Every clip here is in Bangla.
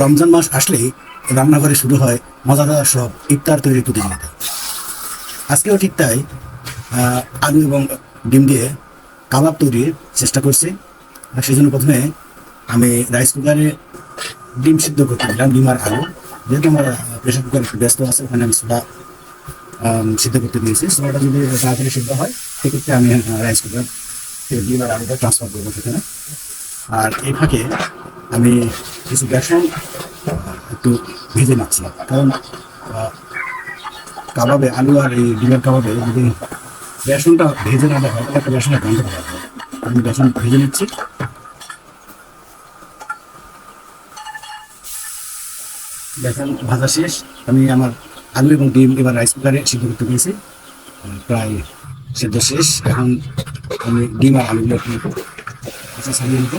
রমজান মাস আসলেই রান্নাঘরে শুরু হয় মজাদার সব ইফতার তৈরির প্রতিযোগিতা। আজকেও ঠিক তাই আলু এবং ডিম দিয়ে কাবাব তৈরির চেষ্টা করছি। সেই জন্য প্রথমে আমি রাইস কুকারে ডিম সিদ্ধ করতে দিলাম, ডিম আর আলু। যেহেতু আমার প্রেশার কুকার একটু ব্যস্ত আছে, ওখানে আমি সোডা সিদ্ধ করতে দিয়েছি। সোডাটা যদি তাড়াতাড়ি সিদ্ধ হয়, সেক্ষেত্রে আমি রাইস কুকার, ডিম আর আলুটা ট্রান্সফার করব সেখানে। আর এই ফাঁকে আমি কিছু বেসন একটু ভেজে নিচ্ছি কারণ কাবাবে আলু আর এই ডিমের কাবাবে যদি বেসনটা ভেজে না হয় একটা বেসনের গন্ধ পাওয়া যায়। আমি বেসন ভেজে নিচ্ছি। বেসন ভাজা শেষ। আমি আমার আলু এবং ডিম এবার রাইস কুকারে সিদ্ধ করতে আহ, প্রায় সেদ্ধ শেষ। এখন আমি ডিম আর আলুগুলো একটু আচ্ছা নিতে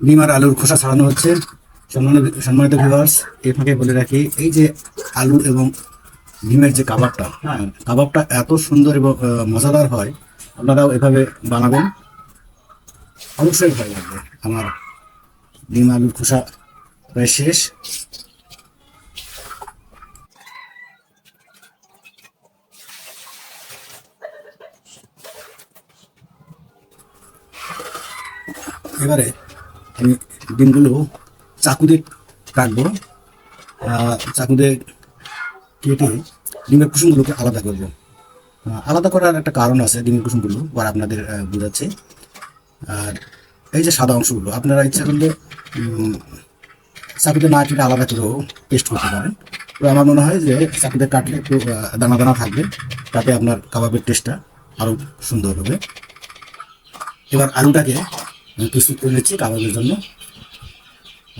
ডিম আর আলুর খোসা ছাড়ানো হচ্ছে। সম্মানিত সম্মানিত ভিউয়ার্স এর ফাঁকে বলে রাখি এই যে আলু এবং ডিমের যে কাবাবটা হ্যাঁ। কাবাবটা এত সুন্দর এবং মজাদার হয় আপনারাও এভাবে বানাবেন। অবশ্যই ভালো লাগবে। আমার ডিম আলুর খোসা প্রায় শেষ। এবারে আমি ডিমগুলো চাকু দিয়ে কাটবো চাকু দিয়ে কেটে ডিমের কুসুমগুলোকে আলাদা করব। আলাদা করার একটা কারণ আছে, ডিমের কুসুমগুলো, পর আপনাদের বোঝাচ্ছে। আর এই যে সাদা অংশগুলো, আপনারা ইচ্ছা করলে চাকুতে না কেটে আলাদা করেও পেস্ট করতে পারেন। তো আমার মনে হয় যে চাকুতে কাটলে একটু দানা দানা থাকবে, তাতে আপনার কাবাবের টেস্টটা আরও সুন্দর হবে। এবার আলুটাকে প্রস্তুত করে নিচ্ছি কাবাবের জন্য।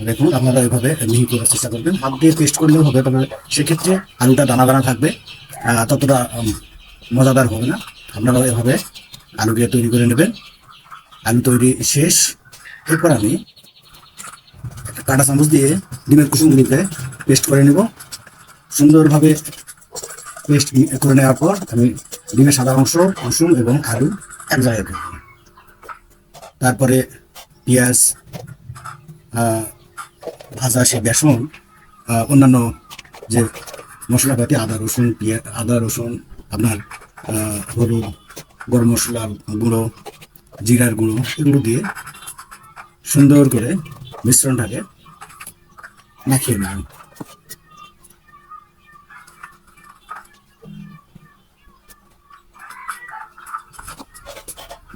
দেখুন, আপনারা এভাবে মিহি করার চেষ্টা করবেন। হাত দিয়ে পেস্ট করলেও হবে, তবে সেক্ষেত্রে আলুটা দানা দানা থাকবে। ততটা মজাদার হবে না। আপনারাও এভাবে আলু দিয়ে তৈরি করে নেবেন। আলু তৈরি শেষ। এরপর আমি কাটা চামচ দিয়ে ডিমের কুসুমগুলিকে পেস্ট করে নেব। সুন্দরভাবে পেস্ট করে নেওয়ার পর আমি ডিমের সাদা অংশ কুসুম এবং আলু এক জায়গায় তারপরে পেঁয়াজ ভাজা সে বেসন অন্যান্য যে মশলাপাতি, আদা, রসুন পেঁয়াজ আদা, রসুন, আপনার হলুদ, গরম মশলার গুঁড়ো, জিরার গুঁড়ো, এগুলো দিয়ে সুন্দর করে মিশ্রণটাকে মাখিয়ে নেব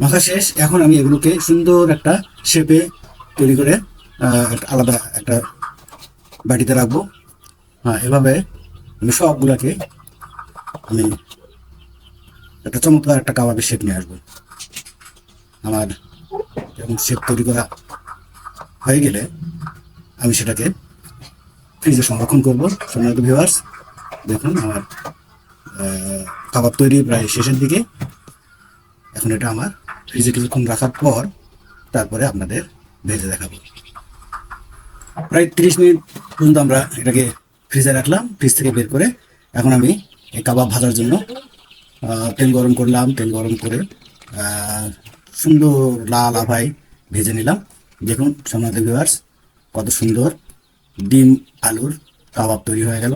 মাখা শেষ। এখন আমি এগুলোকে সুন্দর একটা শেপে তৈরি করে আলাদা একটা বাটিতে রাখব। হ্যাঁ এভাবে আমি সবগুলাকে আমি একটা চমৎকার একটা কাবাবের শেপ নিয়ে আসব। আমার এরকম শেপ তৈরি করা হয়ে গেলে আমি সেটাকে ফ্রিজে সংরক্ষণ করব। সম্মানিত ভিউয়ার্স দেখুন আমার কাবাব তৈরি প্রায় শেষের দিকে। এখন এটা আমার ফ্রিজে কিছুক্ষণ রাখার পর তারপরে আপনাদের ভেজে দেখাবো। প্রায় তিরিশ মিনিট পর্যন্ত আমরা এটাকে ফ্রিজে রাখলাম, ফ্রিজ থেকে বের করে এখন আমি এই কাবাব ভাজার জন্য তেল গরম করলাম, তেল গরম করে সুন্দর লাল আভাই ভেজে নিলাম। দেখুন সোনাদের ভিউয়ার্স কত সুন্দর ডিম, আলুর কাবাব তৈরি হয়ে গেল।